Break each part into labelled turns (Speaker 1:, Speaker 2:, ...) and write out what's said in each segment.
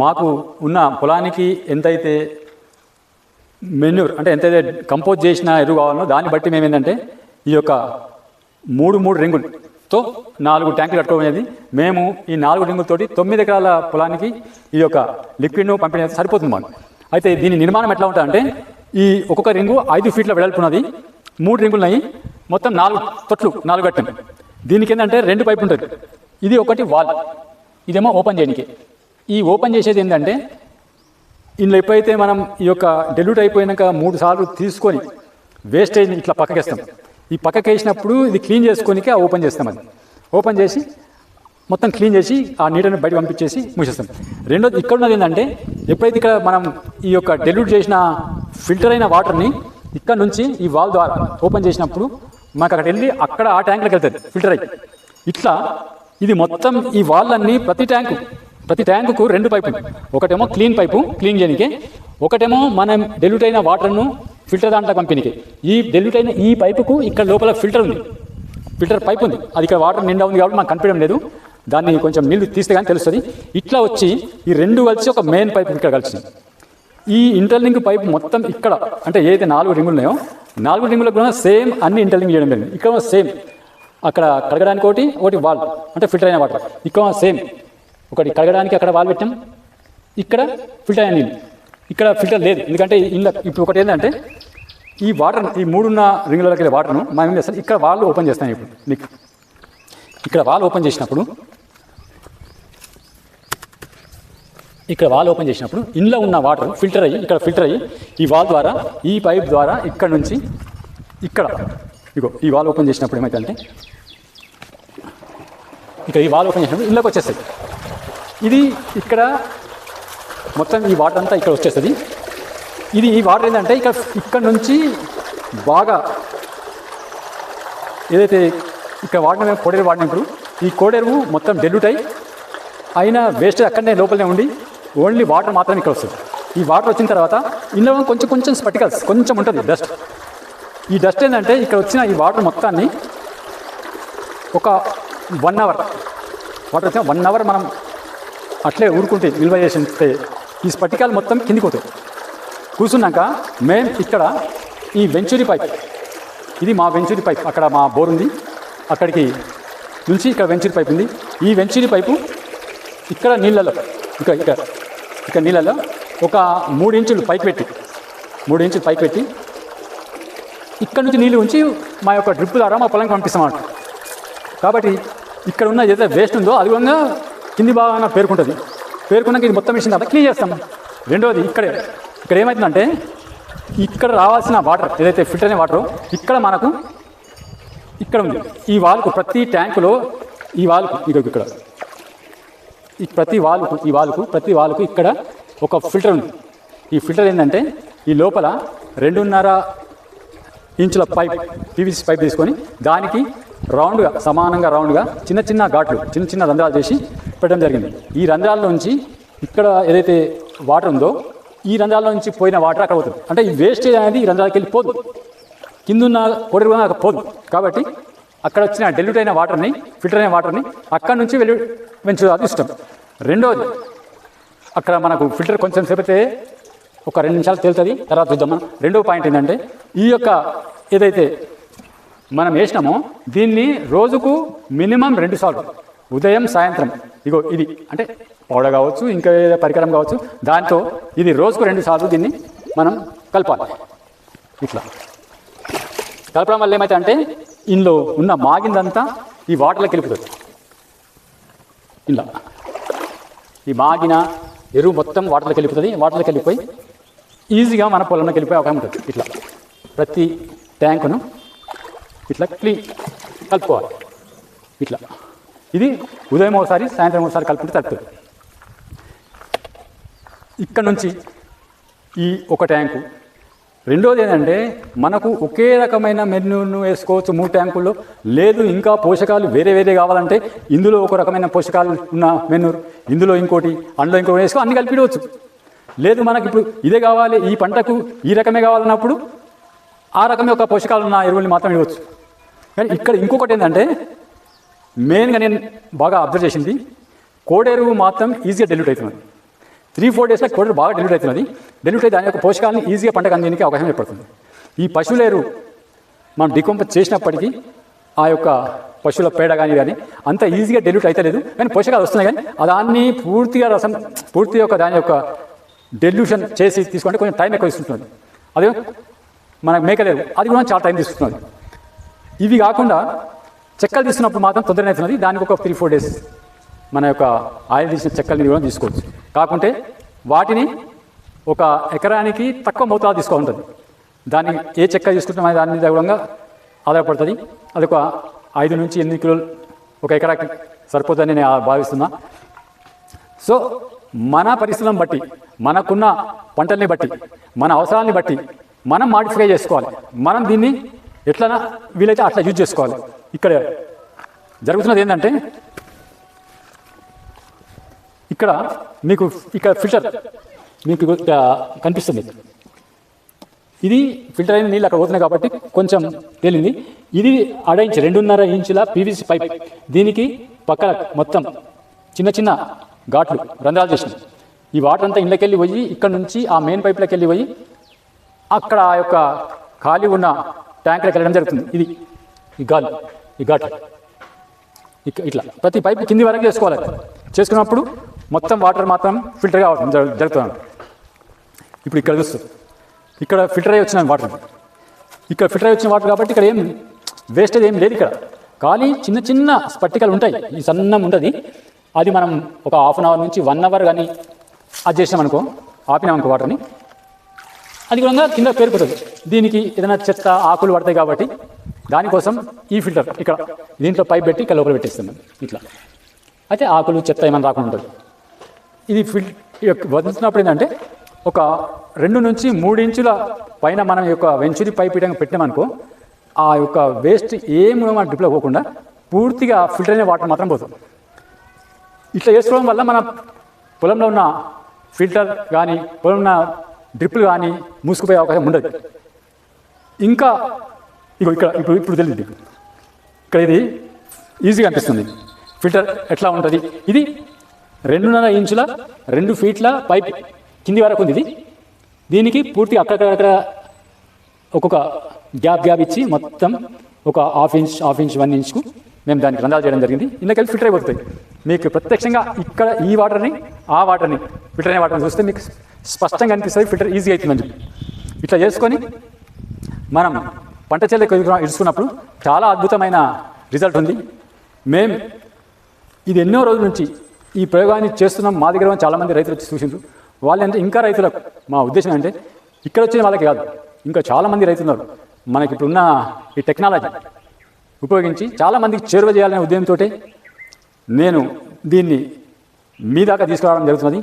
Speaker 1: మాకు ఉన్న పొలానికి ఎంతైతే మెన్యూర్ అంటే ఎంతైతే కంపోజ్ చేసిన ఎరువు కావాలో దాన్ని బట్టి మేము ఏంటంటే ఈ యొక్క మూడు మూడు రింగులతో నాలుగు ట్యాంకులు కట్టుకోవనేది మేము ఈ నాలుగు రింగులతోటి తొమ్మిది ఎకరాల పొలానికి ఈ యొక్క లిక్విడ్ను పంపిణీ సరిపోతుంది మాకు. అయితే దీని నిర్మాణం ఎట్లా ఉంటుందంటే ఈ ఒక్కొక్క రింగు ఐదు ఫీట్ల వెడల్పున్నది. మూడు రింగులు ఉన్నాయి మొత్తం నాలుగు తొట్లు నాలుగు గట్టం దీనికి ఏంటంటే రెండు పైపు ఉంటుంది ఇది ఒకటి వాల్. ఇదేమో ఓపెన్ చేయడానికి ఈ ఓపెన్ చేసేది ఏంటంటే ఇందులో ఎప్పుడైతే మనం ఈ యొక్క డెల్యూట్ అయిపోయినాక మూడు సార్లు తీసుకొని వేస్టేజ్ ఇట్లా పక్కకేస్తాం. ఈ పక్కకి వేసినప్పుడు ఇది క్లీన్ చేసుకోనికే ఆ ఓపెన్ చేస్తాం అది. ఓపెన్ చేసి మొత్తం క్లీన్ చేసి ఆ నీటిని బయట పంపించేసి మూసేస్తాం. రెండోది ఇక్కడ ఉన్నది ఏంటంటే ఎప్పుడైతే ఇక్కడ మనం ఈ యొక్క డెల్యూట్ చేసిన ఫిల్టర్ అయిన వాటర్ని ఇక్కడ నుంచి ఈ వాల్ ద్వారా ఓపెన్ చేసినప్పుడు మాకు అక్కడ వెళ్ళి అక్కడ ఆ ట్యాంక్లోకి వెళ్తుంది ఫిల్టర్ అయ్యి ఇట్లా ఇది మొత్తం ఈ వాళ్ళన్నీ ప్రతి ట్యాంకు ప్రతి ట్యాంకుకు రెండు పైపులు ఒకటేమో క్లీన్ పైపు క్లీన్ చేయడానికి ఒకటేమో మనం డెల్యూట్ అయిన వాటర్ను ఫిల్టర్ దాంట్లో పంపిణీకి ఈ డెల్యూట్ అయిన ఈ పైపుకు ఇక్కడ లోపల ఫిల్టర్ ఉంది. ఫిల్టర్ పైప్ ఉంది. అది ఇక్కడ వాటర్ నిండా ఉంది కాబట్టి మాకు కనిపించడం లేదు. దాన్ని కొంచెం నీళ్ళు తీస్తే కానీ తెలుస్తుంది. ఇట్లా వచ్చి ఈ రెండు కలిసి ఒక మెయిన్ పైప్ ఇక్కడ కలిసింది ఈ ఇంటర్లింక్ పైప్ మొత్తం ఇక్కడ అంటే ఏదైతే నాలుగు రింగులు ఉన్నాయో నాలుగు రింగులకు కూడా సేమ్ అన్ని ఇంటర్లింక్ చేయడం జరిగింది. ఇక్కడ సేమ్ అక్కడ కడగడానికి ఒకటి ఒకటి వాల్ అంటే ఫిల్టర్ అయిన వాటర్. ఇక్కడ సేమ్ ఒకటి కడగడానికి అక్కడ వాల్ పెట్టాం. ఇక్కడ ఫిల్టర్ అయిన నీళ్ళు. ఇక్కడ ఫిల్టర్ లేదు. ఎందుకంటే ఇంట్లో ఇప్పుడు ఒకటి ఏంటంటే ఈ వాటర్ ఈ మూడున్న రింగులకి వెళ్ళే వాటర్ను మనం ఏం చేస్తాం ఇక్కడ వాళ్ళు ఓపెన్ చేస్తాం ఇప్పుడు. మీకు. ఇక్కడ వాల్ ఓపెన్ చేసినప్పుడు ఇక్కడ వాల్ ఓపెన్ చేసినప్పుడు ఇంట్లో ఉన్న వాటర్ ఫిల్టర్ అయ్యి ఇక్కడ ఫిల్టర్ అయ్యి ఈ వాల్ ద్వారా ఈ పైప్ ద్వారా ఇక్కడ నుంచి ఇక్కడ ఇగో ఈ వాల్ ఓపెన్ చేసినప్పుడు ఏమైందంటే ఇక్కడ ఈ వాల్ ఓపెన్ చేసినప్పుడు ఇళ్ళకి వచ్చేస్తాయి. ఇది ఇక్కడ మొత్తం ఈ వాటర్ అంతా ఇక్కడ వచ్చేస్తుంది. ఇది ఈ వాటర్ ఏంటంటే ఇక్కడ ఇక్కడ నుంచి బాగా ఏదైతే ఇక్కడ వాడిన మేము కోడేరు వాడినప్పుడు ఈ కోడేరు మొత్తం డెల్యూట్ అయి అయినా వేస్ట్ అక్కడనే లోపలనే ఉండి ఓన్లీ వాటర్ మాత్రమే ఇక్కడ వస్తుంది. ఈ వాటర్ వచ్చిన తర్వాత ఇందులో కొంచెం కొంచెం స్పటికల్స్ కొంచెం ఉంటుంది డస్ట్ ఈ డస్ట్ ఏంటంటే ఇక్కడ వచ్చిన ఈ వాటర్ మొత్తాన్ని ఒక వన్ అవర్ వాటర్ వచ్చిన వన్ అవర్ మనం అట్లే ఊరుకుంటే నిల్వ చేసి ఈ స్పటికాలు మొత్తం కిందికి పోతాయి. కూర్చున్నాక మేము ఇక్కడ ఈ వెంచురీ పైప్. ఇది మా వెంచురీ పైప్. అక్కడ మా బోర్ ఉంది. అక్కడికి నుంచి ఇక్కడ వెంచురీ పైప్ ఉంది. ఈ వెంచురీ పైపు ఇక్కడ నీళ్ళలో ఇక్కడ ఇక్కడ ఇక్కడ నీళ్ళలో ఒక మూడు ఇంచులు పైకి పెట్టి మూడు ఇంచులు పైకి పెట్టి ఇక్కడ నుంచి నీళ్ళు ఉంచి మా యొక్క డ్రిప్ ద్వారా మా పొలంకి పంపిస్తాం కాబట్టి ఇక్కడ ఉన్న ఏదైతే వేస్ట్ ఉందో అది కూడా కింది భాగాన పేర్కొంటుంది. పేర్కొన్నాక ఇది మొత్తం మిషన్ తర్వాత క్లీన్ చేస్తాం. రెండవది ఇక్కడే. ఇక్కడ ఏమవుతుందంటే ఇక్కడ రావాల్సిన వాటర్ ఏదైతే ఫిల్టర్ అనే వాటర్ ఇక్కడ మనకు ఇక్కడ ఉంది. ఈ వాల్కు ప్రతి ట్యాంకులో ఈ వాల్కు ఇక ఇక్కడ. ఈ ప్రతి వాల్కు ఈ వాల్కు ప్రతి వాల్కు ఇక్కడ ఒక ఫిల్టర్ ఉంది. ఈ ఫిల్టర్ ఏంటంటే ఈ లోపల రెండున్నర ఇంచుల పైప్ పీవీసీ పైప్ తీసుకొని దానికి రౌండ్గా సమానంగా రౌండ్గా చిన్న చిన్న ఘాట్లు చిన్న చిన్న రంధ్రాలు చేసి పెట్టడం జరిగింది. ఈ రంధ్రాల్లోంచి ఇక్కడ ఏదైతే వాటర్ ఉందో ఈ రంధ్రాల నుంచి పోయిన వాటర్ అక్కడ పోతుంది. అంటే ఈ వేస్టేజ్ అనేది ఈ రంధ్రాలకి వెళ్ళి పోదు. కిందున్న పొడి అక్కడ పోదు. కాబట్టి అక్కడ వచ్చిన డెల్యూట్ అయిన వాటర్ని ఫిల్టర్ అయిన వాటర్ని అక్కడ నుంచి వెళ్ళి పెంచుదాది ఇష్టం. రెండోది అక్కడ మనకు ఫిల్టర్ కొంచెం సేపు ఒక రెండు నిమిషాలు తేలుతుంది తర్వాత చూద్దాం మనం. రెండో పాయింట్ ఏంటంటే ఈ యొక్క ఏదైతే మనం వేసినామో దీన్ని రోజుకు మినిమం రెండు సార్లు. ఉదయం సాయంత్రం. ఇగో ఇది. అంటే పౌడర్ కావచ్చు ఇంకా ఏదో పరికరం కావచ్చు దాంతో ఇది రోజుకు రెండు సార్లు దీన్ని మనం కలపాలి. ఇట్లా. కలపడం వల్ల ఏమైతే అంటే ఇందులో ఉన్న మాగిందంతా ఈ వాటర్లోకి వెళ్ళిపోతుంది. ఇలా. ఈ మాగిన ఎరువు మొత్తం వాటర్లోకి వెళ్ళిపోతుంది. వాటర్లోకి వెళ్ళిపోయి ఈజీగా మన పొలంలోకి వెళ్ళిపోయే అవకాశం ఉంటుంది. ఇట్లా. ప్రతి ట్యాంకును ఇట్లా క్లీ కలుపుకోవాలి. ఇట్లా. ఇది ఉదయం ఒకసారి సాయంత్రం ఒకసారి కలుపుకుంటే తడుతుంది ఇక్కడ నుంచి ఈ ఒక ట్యాంకు. రెండోది ఏంటంటే మనకు ఒకే రకమైన మెనూను వేసుకోవచ్చు మూడు ట్యాంకుల్లో. లేదు ఇంకా పోషకాలు వేరే వేరే కావాలంటే ఇందులో ఒక రకమైన పోషకాలు ఉన్న మెనూరు ఇందులో ఇంకోటి అందులో ఇంకోటి వేసుకో అన్ని కలిపిడవచ్చు లేదు మనకి ఇప్పుడు ఇదే కావాలి ఈ పంటకు ఈ రకమే కావాలన్నప్పుడు ఆ రకం యొక్క పోషకాలు ఉన్న ఎరువుల్ని మాత్రం ఇవ్వచ్చు. కానీ ఇక్కడ ఇంకొకటి ఏంటంటే మెయిన్గా నేను బాగా అబ్జర్వ్ చేసింది కోడెరువు మాత్రం ఈజీగా డెల్యూట్ అవుతుంది త్రీ ఫోర్ డేస్లో కోడలు బాగా డెలివరీ అవుతున్నది. డెలివరీ అయితే దాని యొక్క పోషకాలను ఈజీగా పంటకు అందేందుకు అవకాశం ఏర్పడుతుంది. ఈ పశువుల ఎరువు మనం డికంప చేసినప్పటికీ ఆ యొక్క పశువుల పేడ కానీ కానీ అంత ఈజీగా డెలివరీ అయితే లేదు కానీ పోషకాలు వస్తున్నాయి కానీ ఆ దాన్ని పూర్తిగా రసం పూర్తి యొక్క దాని యొక్క డెల్యూషన్ చేసి తీసుకుంటే కొంచెం టైం ఎక్కువ ఇస్తుంటుంది అదే మనకు మేకలేదు అది కూడా చాలా టైం తీసుకుంటుంది ఇవి కాకుండా చెక్కలు తీసుకున్నప్పుడు మాత్రం తొందరగా అవుతున్నది దానికి ఒక త్రీ ఫోర్ డేస్ మన యొక్క ఆయిల్ తీసిన చెక్కల్ని కూడా తీసుకోవచ్చు. కాకుంటే వాటిని ఒక ఎకరానికి తక్కువ మోతాదు తీసుకోవాలి దాన్ని ఏ చెక్క తీసుకుంటాం అనే దాని మీద కూడా ఆధారపడుతుంది. అది ఒక ఐదు నుంచి ఎనిమిది కిలోలు ఒక ఎకరాకి సరిపోతుందని నేను భావిస్తున్నా. సో మన పరిస్థితులను బట్టి మనకున్న పంటల్ని బట్టి మన అవసరాన్ని బట్టి మనం మాడిఫై చేసుకోవాలి. మనం దీన్ని ఎట్లా వీలైతే అట్లా యూజ్ చేసుకోవాలి. ఇక్కడ జరుగుతున్నది ఏంటంటే ఇక్కడ మీకు ఇక్కడ ఫిల్టర్ మీకు కనిపిస్తుంది. ఇది ఫిల్టర్ అయిన నీళ్ళు అక్కడ పోతున్నాయి కాబట్టి కొంచెం తేలింది. ఇది అడ రెండున్నర ఇంచుల పీవీసీ పైప్ దీనికి పక్కన మొత్తం చిన్న చిన్న ఘాట్లు రంధ్రాలు చేసినాయి. ఈ వాటర్ అంతా ఇళ్ళకి పోయి ఇక్కడ నుంచి ఆ మెయిన్ పైప్లోకి వెళ్ళి పోయి అక్కడ ఆ యొక్క ఖాళీ ఉన్న ట్యాంకులకు వెళ్ళడం జరుగుతుంది. ఇది ఈ గాలి ఈ ఘాట్. ఇట్లా. ప్రతి పైప్ కింది వరకు చేసుకోవాలి. చేసుకున్నప్పుడు మొత్తం వాటర్ మాత్రం ఫిల్టర్ కావడం జరుగుతుంది. ఇప్పుడు ఇక్కడ చూస్తుంది ఇక్కడ ఫిల్టర్ అయ్యి వచ్చిన వాటర్. ఇక్కడ ఫిల్టర్ అయ్యి వచ్చిన వాటర్ కాబట్టి ఇక్కడ ఏం వేస్టేజ్ ఏం లేదు ఇక్కడ. కానీ చిన్న చిన్న స్పట్టికలు ఉంటాయి. ఈ సన్నం ఉంటుంది. అది మనం ఒక హాఫ్ అన్ అవర్ నుంచి వన్ అవర్ కానీ అది చేసినాం అనుకో ఆపినాం అనుకో వాటర్ని అది కూడా కింద పేరుకుతుంది దీనికి ఏదైనా చెత్త ఆకులు పడతాయి కాబట్టి దానికోసం ఈ ఫిల్టర్ ఇక్కడ. దీంట్లో పైప్ పెట్టి ఇక్కడ లోపల పెట్టేస్తున్నాం. ఇట్లా. అయితే ఆకులు చెత్త ఏమైనా రాకుండా ఉంటుంది. ఇది ఫిల్ ఈ యొక్క ఏంటంటే ఒక రెండు నుంచి మూడు ఇంచుల పైన మనం ఈ యొక్క వెంచురీ పైప్ ఇటంగా పెట్టామనుకో ఆ యొక్క వేస్ట్ ఏమి మన డ్రిప్లో పోకుండా పూర్తిగా ఫిల్టర్ అయిన వాటర్ మాత్రం పోతుంది. ఇట్లా చేసుకోవడం వల్ల మన పొలంలో ఉన్న ఫిల్టర్ కానీ పొలంలో ఉన్న డ్రిప్పులు కానీ మూసుకుపోయే అవకాశం ఉండదు. ఇంకా ఇగో ఇక్కడ ఇప్పుడు ఇప్పుడు తెలియదు ఇక్కడ ఇది ఈజీగా అనిపిస్తుంది. ఫిల్టర్ ఎట్లా ఉంటుంది? ఇది రెండున్నర ఇంచుల రెండు ఫీట్ల పైప్ కింది వరకు ఉంది ఇది. దీనికి పూర్తి అక్కడక్కడ ఒక్కొక్క గ్యాప్ గ్యాప్ ఇచ్చి మొత్తం ఒక half inch half inch one ఇంచ్కు మేము దానికి రంధ్రాలు చేయడం జరిగింది. ఇందుకెళ్ళి ఫిల్టర్ అయిపోతుంది మీకు ప్రత్యక్షంగా ఇక్కడ ఈ వాటర్ని ఆ వాటర్ని ఫిల్టర్ అయిన వాటర్ని చూస్తే మీకు స్పష్టంగా అనిపిస్తుంది ఫిల్టర్ ఈజీ అవుతుందని చెప్పి. ఇట్లా చేసుకొని మనం పంట చేలకు ఇడుచుకున్నప్పుడు చాలా అద్భుతమైన రిజల్ట్ ఉంది. మేం ఇది ఎన్నో రోజుల నుంచి ఈ ప్రయోగాన్ని చేస్తున్నాం. మా దగ్గర చాలామంది రైతులు వచ్చి చూసిండ్రు. వాళ్ళంటే ఇంకా రైతులకు మా ఉద్దేశం అంటే ఇక్కడ వచ్చిన వాళ్ళకి కాదు ఇంకా చాలామంది రైతులు ఉన్నారు. మనకి ఇప్పుడున్న ఈ టెక్నాలజీ ఉపయోగించి చాలామందికి చేరువ చేయాలనే ఉద్యమంతో నేను దీన్ని మీ దాకా తీసుకురావడం జరుగుతున్నది.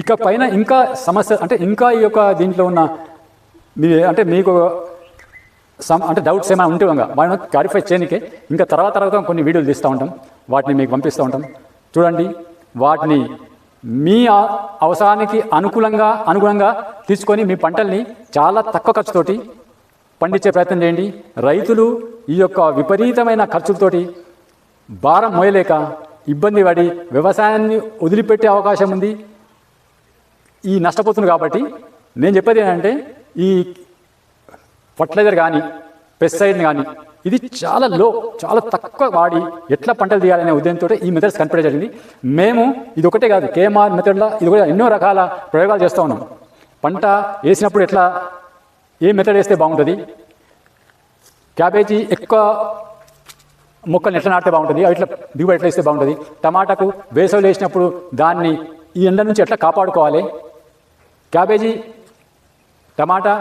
Speaker 1: ఇక పైన ఇంకా సమస్య అంటే ఇంకా ఈ యొక్క దీంట్లో ఉన్న మీ అంటే మీకు సమ్ అంటే డౌట్స్ ఏమైనా ఉంటే కనుక వాటిని క్లారిఫై చేయనికే. ఇంకా తర్వాత తర్వాత కొన్ని వీడియోలు తీస్తూ ఉంటాం. వాటిని మీకు పంపిస్తూ ఉంటాం. చూడండి వాటిని మీ అవసరానికి అనుకూలంగా అనుగుణంగా తీసుకొని మీ పంటల్ని చాలా తక్కువ ఖర్చుతోటి పండించే ప్రయత్నం చేయండి. రైతులు ఈ యొక్క విపరీతమైన ఖర్చులతోటి భారం మోయలేక ఇబ్బంది పడి వ్యవసాయాన్ని వదిలిపెట్టే అవకాశం ఉంది. ఈ నష్టపోతుంది కాబట్టి నేను చెప్పేది ఏంటంటే ఈ ఫర్టిలైజర్ కానీ పెస్టిసైడ్ని కానీ ఇది చాలా లో చాలా తక్కువ వాడి ఎట్లా పంటలు తీయాలనే ఉద్దేశంతో ఈ మెథడ్స్ కనిపెట్టడం జరిగింది. మేము ఇది ఒకటే కాదు కేఎంఆర్ మెథడ్లో ఇది కూడా ఎన్నో రకాల ప్రయోగాలు చేస్తూ ఉన్నాం. పంట వేసినప్పుడు ఎట్లా ఏ మెథడ్ వేస్తే బాగుంటుంది? క్యాబేజీ ఎక్కువ మొక్కలు ఎట్లా నాటితే బాగుంటుంది. అవి ఇట్లా దిగుబడి ఎట్లా ఇస్తే బాగుంటుంది? టమాటాకు వేసవి వేసినప్పుడు దాన్ని ఈ ఎండ నుంచి ఎట్లా కాపాడుకోవాలి? క్యాబేజీ టమాటా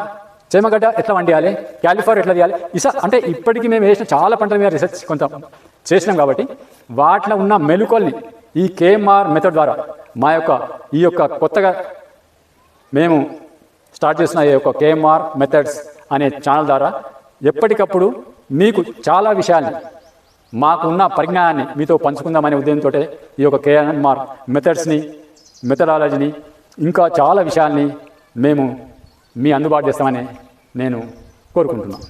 Speaker 1: చేమగడ్డ ఎట్లా వండియాలి? క్యాలిఫర్ ఎట్లా తీయాలి? ఇస అంటే ఇప్పటికీ మేము వేసిన చాలా పంటల మీద రీసెర్చ్ కొంత చేసినాం కాబట్టి వాటిలో ఉన్న మెలుకల్ని ఈ కేఎంఆర్ మెథడ్ ద్వారా మా యొక్క ఈ యొక్క కొత్తగా మేము స్టార్ట్ చేసిన ఈ యొక్క కేఎంఆర్ మెథడ్స్ అనే ఛానల్ ద్వారా ఎప్పటికప్పుడు మీకు చాలా విషయాల్ని మాకున్న పరిజ్ఞానాన్ని మీతో పంచుకుందామనే ఉద్దేశంతో ఈ యొక్క కేఎంఆర్ మెథడ్స్ని మెథడాలజీని ఇంకా చాలా విషయాల్ని మేము మీ అందుబాటు చేస్తామని నేను కోరుకుంటున్నాను.